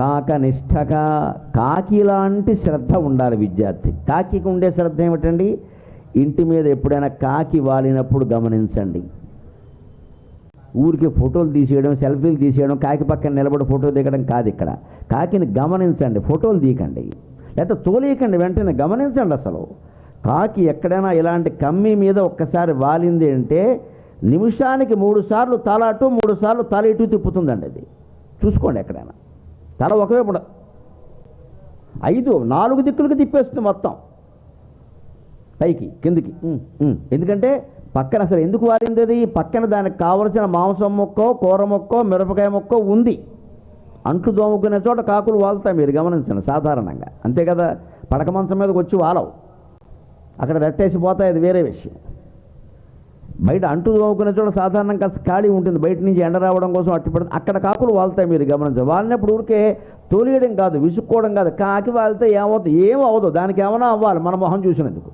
కాక నిష్ఠక కాకి లాంటి శ్రద్ధ ఉండాలి విద్యార్థి. కాకికి ఉండే శ్రద్ధ ఏమిటండి? ఇంటి మీద ఎప్పుడైనా కాకి వాలినప్పుడు గమనించండి. ఊరికి ఫోటోలు తీసేయడం సెల్ఫీలు తీసేయడం కాకి పక్కన నిలబడి ఫోటో దిగడం కాదు ఇక్కడ. కాకిని గమనించండి ఫోటోలు తీయకండి. లేకపోతే తోలేయకండి వెంటనే గమనించండి అసలు. కాకి ఎక్కడైనా ఇలాంటి కమ్మి మీద ఒక్కసారి వాలింది అంటే నిమిషానికి మూడు సార్లు తల అటు మూడు సార్లు తల ఇటు తిప్పుతుందండి అది. చూసుకోండి ఎక్కడైనా. తల ఒకవైపు ఉండ- ఐదు నాలుగు దిక్కులకు తిప్పేస్తుంది మొత్తం. పైకి కిందికి. ఎందుకంటే పక్కన అసలు ఎందుకు వారింది అది? పక్కన దానికి కావలసిన మాంసం మొక్కో కూర మొక్కో మిరపకాయ మొక్కో ఉంది. అంట్లు దోముకునే చోట కాకులు వాళ్తాయి మీరు గమనించండి సాధారణంగా. అంతే కదా? పడక మంచం మీదకి వచ్చి వాలవు. అక్కడ రెట్టేసి పోతాయి అది వేరే విషయం. బయట అంటూ తోముకునే చోట సాధారణంగా ఖాళీ ఉంటుంది. బయట నుంచి ఎండ రావడం కోసం అట్టి పడుతుంది అక్కడ కాకులు వాళ్తాయి మీరు గమనించాలి వాలినప్పుడు ఊరికే తోలియడం కాదు విసుక్కోవడం కాదు. కాకి వాళ్తే ఏమవుతుంది? ఏం అవ్వదు. దానికి ఏమైనా అవ్వాలి మన మొహం చూసినందుకు.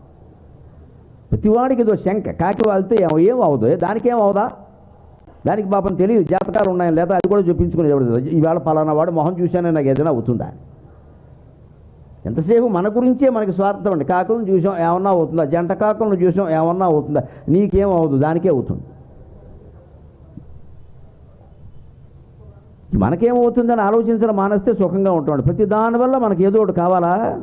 ప్రతివాడికి ఇదో శంక. కాకి వాళ్తే ఏమో ఏం అవ్వదు. దానికి ఏం అవదా దానికి పాపం తెలియదు. జాతకాలు ఉన్నాయని లేదా అది కూడా చూపించుకునేది ఎవరు? ఈవేళ పలానా వాడు మొహం చూశానే నాకు ఏదైనా అవుతుందా ఎంతసేపు మన గురించే మనకి స్వార్థం అండి. కాకులను చూసాం ఏమన్నా అవుతుందా? జంట కాకులను చూసాం ఏమన్నా అవుతుందా? నీకేం అవ్వదు దానికే అవుతుంది. మనకేమవుతుందని ఆలోచించడం మానేస్తే సుఖంగా ఉంటాడు ప్రతి దానివల్ల మనకి ఏదో ఒకటి కావాలా?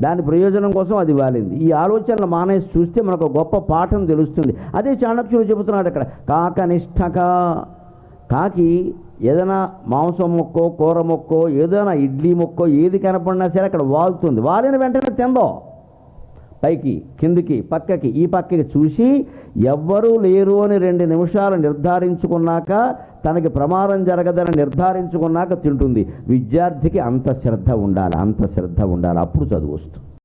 దాని ప్రయోజనం కోసం అది వాలింది. ఈ ఆలోచనలు మానేసి చూస్తే మనకు ఒక గొప్ప పాఠం తెలుస్తుంది. అదే చాణక్యుడు చెబుతున్నాడు అక్కడ కాక నిష్ఠక కాకి ఏదైనా మాంసం మొక్కో కూర మొక్కో ఏదైనా ఇడ్లీ మొక్కో ఏది కనపడినా సరే అక్కడ వాలుతుంది వాలిన వెంటనే తిందో. పైకి కిందికి పక్కకి ఈ పక్కకి చూసి ఎవ్వరూ లేరు అని రెండు నిమిషాలు నిర్ధారించుకున్నాక తనకి ప్రమాదం జరగదని నిర్ధారించుకున్నాక తింటుంది. విద్యార్థికి అంత శ్రద్ధ ఉండాలి అంత శ్రద్ధ ఉండాలి. అప్పుడు చదువు వస్తుంది.